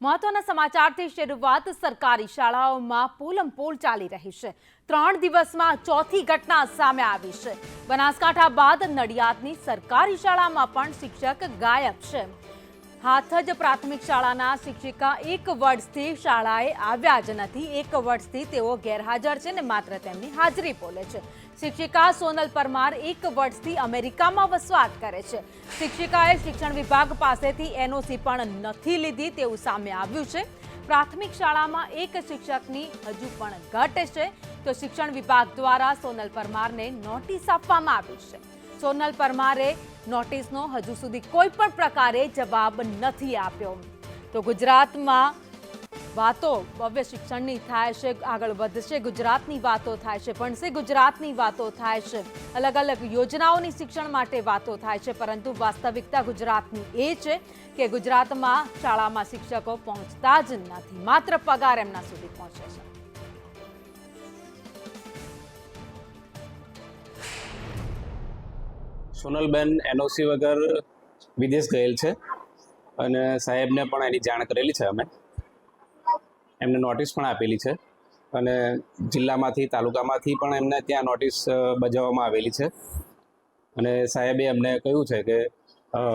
મહત્વના સમાચારથી શરૂઆત સરકારી શાળાઓમાં પોલમપોલ ચાલી રહી છે. ત્રણ દિવસમાં ચોથી ઘટના સામે આવી છે. બનાસકાંઠા બાદ નડિયાદની સરકારી શાળામાં પણ શિક્ષક ગાયબ છે. હાથજ પ્રાથમિક શાળાના શિક્ષિકા એક વર્ષથી શાળાએ આવ્યા જ નથી. એક વર્ષથી તેઓ ગેરહાજર છે ને માત્ર તેમની હાજરી બોલે છે. શિક્ષિકા સોનલ પરમાર એક વર્ષથી અમેરિકામાં વસવાટ કરે છે. શિક્ષિકાએ શિક્ષણ વિભાગ પાસેથી એનઓસી પણ નથી લીધી તેવું સામે આવ્યું છે. પ્રાથમિક શાળામાં એક શિક્ષકની હજુ પણ ઘટ છે. તો શિક્ષણ વિભાગ દ્વારા સોનલ પરમારને નોટિસ આપવામાં આવી છે. સોનલ પરમારે નોટિસનો હજુ સુધી કોઈ પણ પ્રકારે જવાબ નથી આપ્યો. તો ગુજરાતમાં વાતો, ભવ્ય શિક્ષણની થાય છે, આગળ વધશે, ગુજરાતની વાતો થાય છે, ભણશે, ગુજરાતની વાતો થાય છે. અલગ અલગ યોજનાઓની શિક્ષણ માટે વાતો થાય છે, પરંતુ વાસ્તવિકતા ગુજરાતની એ છે કે ગુજરાતમાં શાળામાં શિક્ષકો પહોંચતા જ નથી, માત્ર પગાર એમના સુધી પહોંચે છે. સોનલબેન એનઓસી વગર વિદેશ ગયેલ છે અને સાહેબને પણ એની જાણ કરેલી છે અમે. એમને નોટિસ પણ આપેલી છે અને જિલ્લામાંથી, તાલુકામાંથી પણ એમને ત્યાં નોટિસ બજાવવામાં આવેલી છે. અને સાહેબે અમને કહ્યું છે કે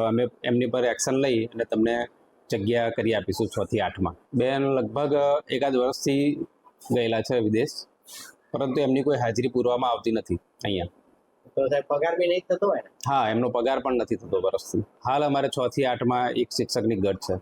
અમે એમની પર એક્શન લઈ અને તમને જગ્યા કરી આપીશું છથી આઠમાં બેન લગભગ એકાદ વર્ષથી ગયેલા છે વિદેશ, પરંતુ એમની કોઈ હાજરી પૂરવામાં આવતી નથી અહીંયા. તો સાહેબ પગાર બી નહીં થતો હોય હા, એમનો પગાર પણ નથી થતો વર્ષથી. હાલ અમારે છ થી આઠમાં એક શિક્ષકની ગઢ છે.